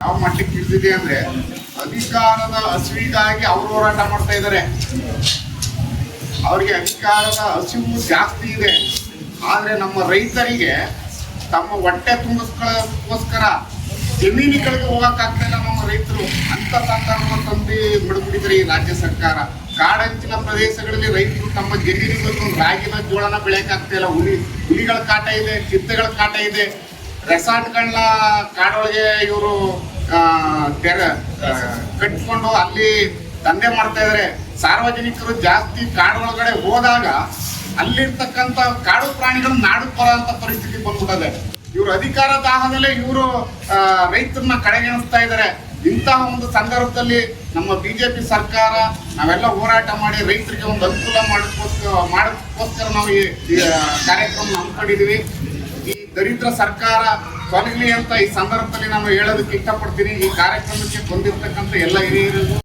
ಯಾವ ಮಟ್ಟಕ್ಕೆ ಇಳಿದಿದೆ ಅಂದ್ರೆ ಅಧಿಕಾರದ ಹಸಿವಿಗಾಗಿ ಅವರು ಹೋರಾಟ ಮಾಡ್ತಾ ಇದಾರೆ ಅವರಿಗೆ ಅಧಿಕಾರದ ಹಸಿವು ಜಾಸ್ತಿ ಇದೆ. ಆದ್ರೆ ನಮ್ಮ ರೈತರಿಗೆ ತಮ್ಮ ಹೊಟ್ಟೆ ತುಂಬಿಸ್ಕೊಳ್ಳೋಸ್ಕರ ಜಮೀನುಗಳಿಗೆ ಹೋಗಕ್ಕಾಗ್ತಾ ಇಲ್ಲ ನಮ್ಮ ರೈತರು ಅಂತ ಸಂದರ್ಭ ತಂದು ಈ ರಾಜ್ಯ ಸರ್ಕಾರ, ಕಾಡಂಚಿನ ಪ್ರದೇಶಗಳಲ್ಲಿ ರೈತರು ತಮ್ಮ ಒಂದು ರಾಗಿನ ಜೋಳನ ಬೆಳೆಯಕ್ಕಾಗ್ತಾ ಇಲ್ಲ. ಹುಲಿ, ಹುಲಿಗಳ ಕಾಟ ಇದೆ, ಚಿತ್ತೆಗಳ ಕಾಟ ಇದೆ. ರೆಸಾರ್ಟ್ಗಳನ್ನ ಕಾಡೊಳಗೆ ಇವರು ತೆರ ಕಟ್ಕೊಂಡು ಅಲ್ಲಿ ದಂಧೆ ಮಾಡ್ತಾ ಇದಾರೆ. ಸಾರ್ವಜನಿಕರು ಜಾಸ್ತಿ ಕಾಡೊಳಗಡೆ ಹೋದಾಗ ಅಲ್ಲಿರ್ತಕ್ಕಂಥ ಕಾಡು ಪ್ರಾಣಿಗಳು ನಾಡು ಅಂತ ಪರಿಸ್ಥಿತಿ ಬಂದ್ಬಿಟ್ಟದೆ. ಇವರು ಅಧಿಕಾರ ದಾಹದಲ್ಲೇ ಇವರು ರೈತರನ್ನ ಕಡೆಗಣಿಸ್ತಾ ಇದ್ದಾರೆ ಇಂತಹ ಒಂದು ಸಂದರ್ಭದಲ್ಲಿ ನಮ್ಮ ಬಿಜೆಪಿ ಸರ್ಕಾರ ನಾವೆಲ್ಲ ಹೋರಾಟ ಮಾಡಿ ರೈತರಿಗೆ ಒಂದು ಅನುಕೂಲ ಮಾಡೋದಕ್ಕೋಸ್ಕರ ಮಾಡೋದಕ್ಕೋಸ್ಕರ ನಾವು ಈ ಕಾರ್ಯಕ್ರಮ ಹಮ್ಮಿಕೊಂಡಿದ್ದೀವಿ. ಈ ದರಿದ್ರ ಸರ್ಕಾರ ತೊಲಗಲಿ ಅಂತ ಈ ಸಂದರ್ಭದಲ್ಲಿ ನಾನು ಹೇಳೋದಕ್ಕೆ ಇಷ್ಟಪಡ್ತೀನಿ. ಈ ಕಾರ್ಯಕ್ರಮಕ್ಕೆ ಬಂದಿರತಕ್ಕಂಥ ಎಲ್ಲ ಹಿರಿಯರಿಗೂ